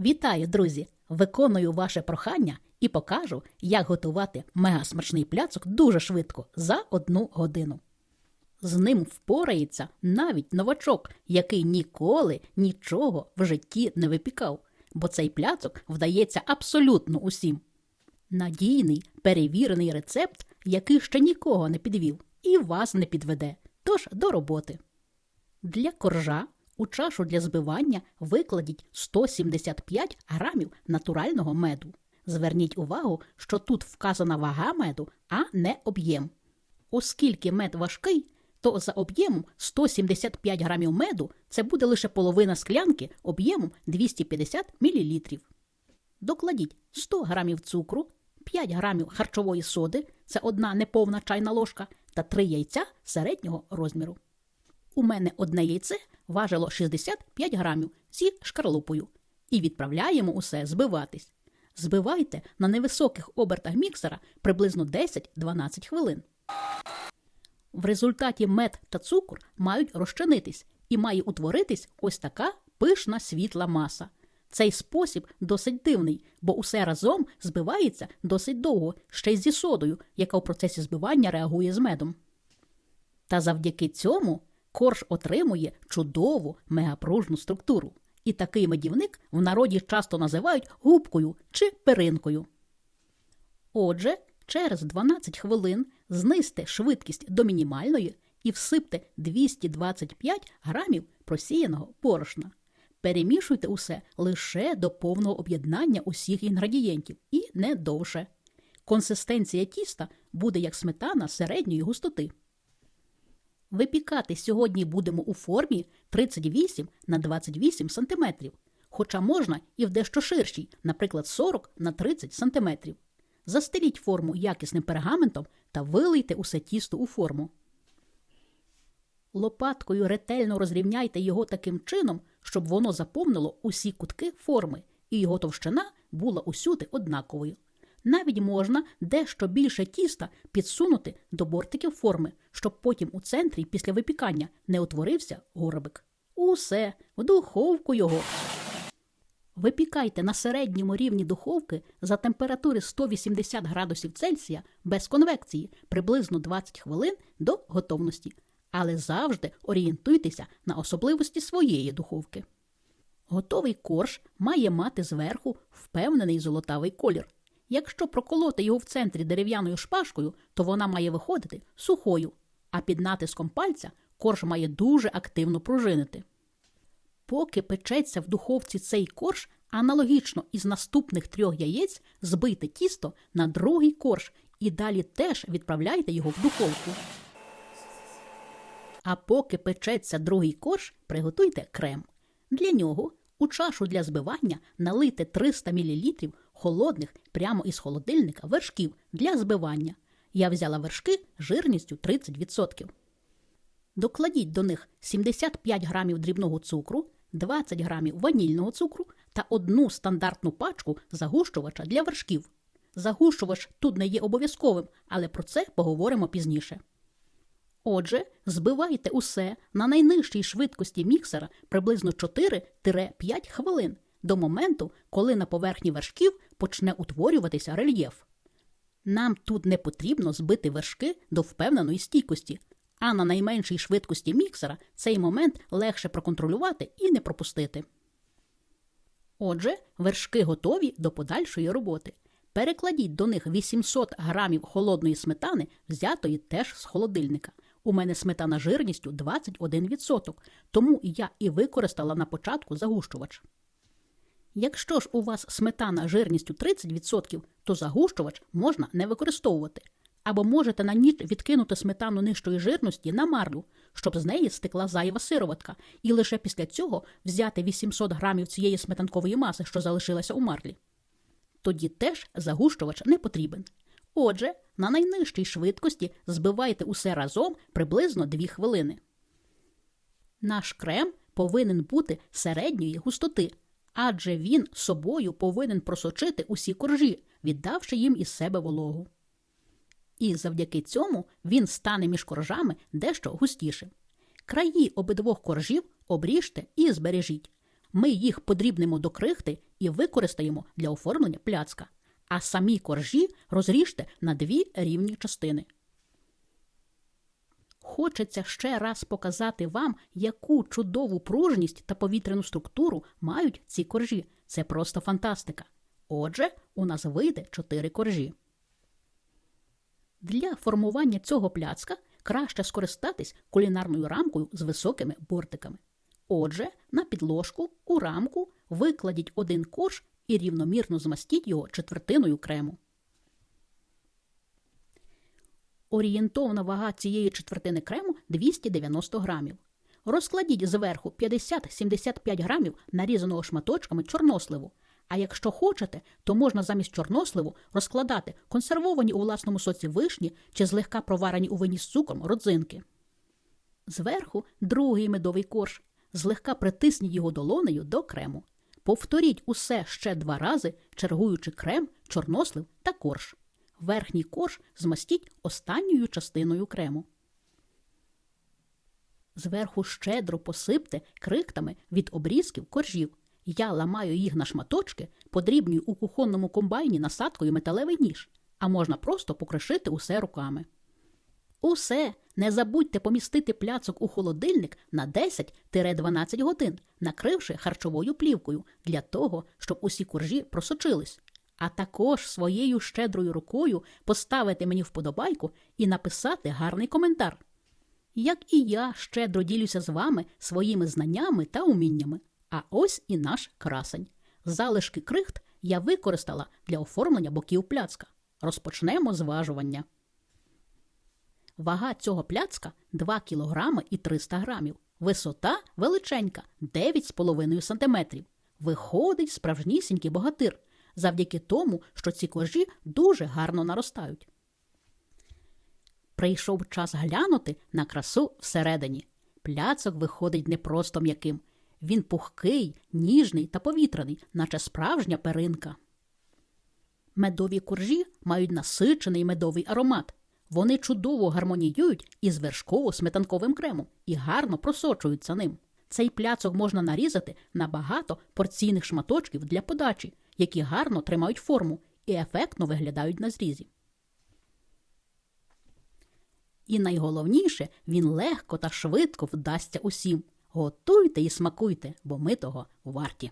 Вітаю, друзі! Виконую ваше прохання і покажу, як готувати мегасмачний пляцок дуже швидко за одну годину. З ним впорається навіть новачок, який ніколи нічого в житті не випікав, бо цей пляцок вдається абсолютно усім. Надійний, перевірений рецепт, який ще нікого не підвів і вас не підведе. Тож до роботи. Для коржа у чашу для збивання викладіть 175 грамів натурального меду. Зверніть увагу, що тут вказана вага меду, а не об'єм. Оскільки мед важкий, то за об'ємом 175 грамів меду це буде лише половина склянки об'ємом 250 мл. Докладіть 100 грамів цукру, 5 грамів харчової соди це одна неповна чайна ложка та 3 яйця середнього розміру. У мене одне яйце важило 65 грамів зі шкарлупою. І відправляємо усе збиватись. Збивайте на невисоких обертах міксера приблизно 10-12 хвилин. В результаті мед та цукор мають розчинитись і має утворитись ось така пишна світла маса. Цей спосіб досить дивний, бо усе разом збивається досить довго, ще й зі содою, яка в процесі збивання реагує з медом. Та завдяки цьому корж отримує чудову мегапружну структуру. І такий медівник в народі часто називають губкою чи перинкою. Отже, через 12 хвилин знизьте швидкість до мінімальної і всипте 225 грамів просіяного борошна. Перемішуйте усе лише до повного об'єднання усіх інгредієнтів і не довше. Консистенція тіста буде як сметана середньої густоти. Випікати сьогодні будемо у формі 38 на 28 см, хоча можна і в дещо ширшій, наприклад, 40 на 30 см. Застеліть форму якісним пергаментом та вилийте усе тісто у форму. Лопаткою ретельно розрівняйте його таким чином, щоб воно заповнило усі кутки форми, і його товщина була усюди однаковою. Навіть можна дещо більше тіста підсунути до бортиків форми, щоб потім у центрі після випікання не утворився горобик. Усе, в духовку його. Випікайте на середньому рівні духовки за температури 180 градусів Цельсія без конвекції приблизно 20 хвилин до готовності, але завжди орієнтуйтеся на особливості своєї духовки. Готовий корж має мати зверху впевнений золотавий колір. Якщо проколоти його в центрі дерев'яною шпажкою, то вона має виходити сухою, а під натиском пальця корж має дуже активно пружинити. Поки печеться в духовці цей корж, аналогічно із наступних трьох яєць збийте тісто на другий корж і далі теж відправляйте його в духовку. А поки печеться другий корж, приготуйте крем. Для нього у чашу для збивання налийте 300 мл холодних прямо із холодильника вершків для збивання. Я взяла вершки жирністю 30%. Докладіть до них 75 грамів дрібного цукру, 20 грамів ванільного цукру та одну стандартну пачку загущувача для вершків. Загущувач тут не є обов'язковим, але про це поговоримо пізніше. Отже, збивайте усе на найнижчій швидкості міксера приблизно 4-5 хвилин до моменту, коли на поверхні вершків почне утворюватися рельєф. Нам тут не потрібно збити вершки до впевненої стійкості, а на найменшій швидкості міксера цей момент легше проконтролювати і не пропустити. Отже, вершки готові до подальшої роботи. Перекладіть до них 800 грамів холодної сметани, взятої теж з холодильника. У мене сметана жирністю 21%, тому я і використала на початку загущувач. Якщо ж у вас сметана жирністю 30%, то загущувач можна не використовувати. Або можете на ніч відкинути сметану нижчої жирності на марлю, щоб з неї стекла зайва сироватка, і лише після цього взяти 800 грамів цієї сметанкової маси, що залишилася у марлі. Тоді теж загущувач не потрібен. Отже, на найнижчій швидкості збивайте усе разом приблизно 2 хвилини. Наш крем повинен бути середньої густоти, адже він собою повинен просочити усі коржі, віддавши їм із себе вологу. І завдяки цьому він стане між коржами дещо густішим. Краї обидвох коржів обріжте і збережіть. Ми їх подрібнемо до крихти і використаємо для оформлення пляцка, а самі коржі розріжте на дві рівні частини. Хочеться ще раз показати вам, яку чудову пружність та повітряну структуру мають ці коржі. Це просто фантастика. Отже, у нас вийде чотири коржі. Для формування цього пляцка краще скористатись кулінарною рамкою з високими бортиками. Отже, на підложку у рамку викладіть один корж і рівномірно змастіть його четвертиною крему. Орієнтовна вага цієї четвертини крему 290 грамів. Розкладіть зверху 50-75 грамів нарізаного шматочками чорносливу. А якщо хочете, то можна замість чорносливу розкладати консервовані у власному соці вишні чи злегка проварені у вині з цукром родзинки. Зверху другий медовий корж. Злегка притисніть його долонею до крему. Повторіть усе ще два рази, чергуючи крем, чорнослив та корж. Верхній корж змастіть останньою частиною крему. Зверху щедро посипте криктами від обрізків коржів. Я ламаю їх на шматочки, подрібнюю у кухонному комбайні насадкою металевий ніж, а можна просто покришити усе руками. Усе не забудьте помістити пляцок у холодильник на 10-12 годин, накривши харчовою плівкою для того, щоб усі коржі просочились. А також своєю щедрою рукою поставити мені вподобайку і написати гарний коментар. Як і я щедро ділюся з вами своїми знаннями та уміннями. А ось і наш красень. Залишки крихт я використала для оформлення боків пляцка. Розпочнемо зважування. Вага цього пляцка 2 кг і 300 грамів. Висота величенька 9,5 см. Виходить справжнісінький богатир, завдяки тому, що ці коржі дуже гарно наростають. Прийшов час глянути на красу всередині. Пляцок виходить не просто м'яким. Він пухкий, ніжний та повітряний, наче справжня перинка. Медові коржі мають насичений медовий аромат. Вони чудово гармоніюють із вершково-сметанковим кремом і гарно просочуються ним. Цей пляцок можна нарізати на багато порційних шматочків для подачі, які гарно тримають форму і ефектно виглядають на зрізі. І найголовніше, він легко та швидко вдасться усім. Готуйте і смакуйте, бо ми того варті.